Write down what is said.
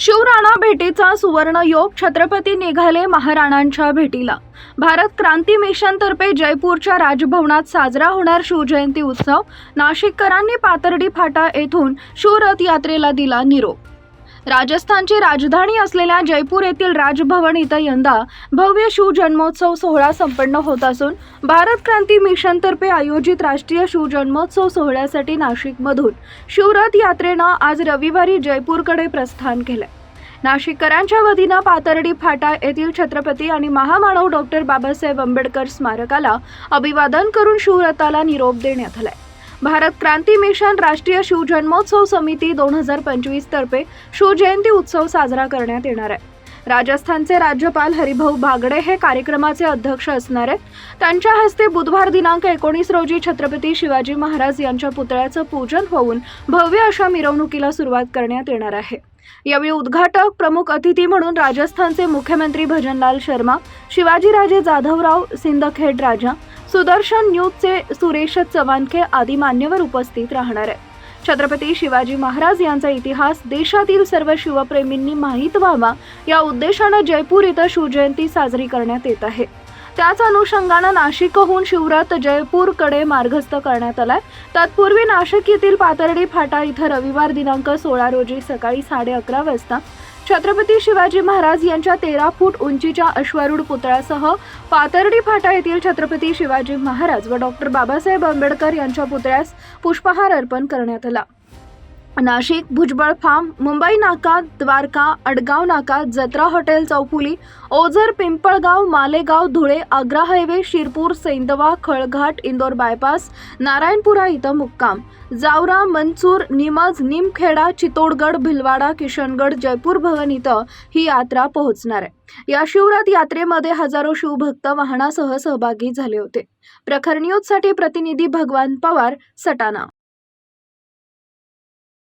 शिवराणा भेटीचा सुवर्ण योग छत्रपती निघाले महाराणांच्या भेटीला. भारत क्रांती मिशनतर्फे जयपूरच्या राजभवनात साजरा होणार शिवजयंती उत्सव. नाशिककरांनी पातर्डी फाटा येथून शिवरथ यात्रेला दिला निरोप. राजस्थानची राजधानी असलेल्या जयपूर येथील राजभवन इथं यंदा भव्य शिवजन्मोत्सव सोहळा संपन्न होत असून भारत क्रांती मिशनतर्फे आयोजित राष्ट्रीय शिवजन्मोत्सव सोहळ्यासाठी नाशिकमधून शिवरथ यात्रेनं आज रविवारी जयपूरकडे प्रस्थान केलं. नाशिककरांच्या वतीनं पातर्डी फाटा येथील छत्रपती आणि महामानव डॉक्टर बाबासाहेब आंबेडकर स्मारकाला अभिवादन करून शिवरथाला निरोप देण्यात आलाय. भारत क्रांती मिशन राष्ट्रीय शिवजन्मोत्सव समिती दोन हजार पंचवीस तर्फे शिवजयंती उत्सव साजरा करण्यात येणार आहे. राजस्थानचे राज्यपाल हरिभाऊ बागडे हे कार्यक्रमाचे अध्यक्ष असणार आहेत. त्यांच्या हस्ते बुधवार दिनांक एकोणीस रोजी छत्रपती शिवाजी महाराज यांच्या पुतळ्याचं पूजन होऊन भव्य अशा मिरवणुकीला सुरुवात करण्यात येणार आहे. यावेळी उद्घाटक प्रमुख अतिथी म्हणून राजस्थानचे मुख्यमंत्री भजनलाल शर्मा शिवाजीराजे जाधवराव सिंदखेड राजा सुदर्शन न्यूजचे सुरेश चव्हाणखे आदी मान्यवर उपस्थित राहणार आहे छत्रपती शिवाजी महाराज यांचा इतिहास देशातील सर्व शिवप्रेमींनी माहीत व्हावा या उद्देशानं जयपूर इथं शिवजयंती साजरी करण्यात येत आहे. त्याच अनुषंगानं नाशिकहून शिवरात जयपूरकडे मार्गस्थ करण्यात आलाय. तत्पूर्वी नाशिक येथील पातर्डी फाटा इथं रविवार दिनांक सोळा रोजी सकाळी साडे अकरा वाजता छत्रपती शिवाजी महाराज यांच्या तेरा फूट उंचीच्या अश्वारूढ पुतळ्यासह पातर्डी फाटा येथील छत्रपती शिवाजी महाराज व डॉक्टर बाबासाहेब आंबेडकर यांच्या पुतळ्यास पुष्पहार अर्पण करण्यात आला. नाशिक भुजबळ फार्म मुंबई नाका द्वारका अडगाव नाका जत्रा हॉटेल चौफुली ओझर पिंपळगाव मालेगाव धुळे आग्रा हायवे शिरपूर सेंदवा खळघाट इंदोर बायपास नारायणपुरा इथं मुक्काम. जावरा मनसूर निमज निमखेडा चितोडगड भिलवाडा किशनगड जयपूर भवन इथं ही यात्रा पोहोचणार आहे. या शिवरात यात्रेमध्ये हजारो शिवभक्त वाहनासह सहभागी झाले होते. प्रखर न्यूजसाठी प्रतिनिधी भगवान पवार सटाणा.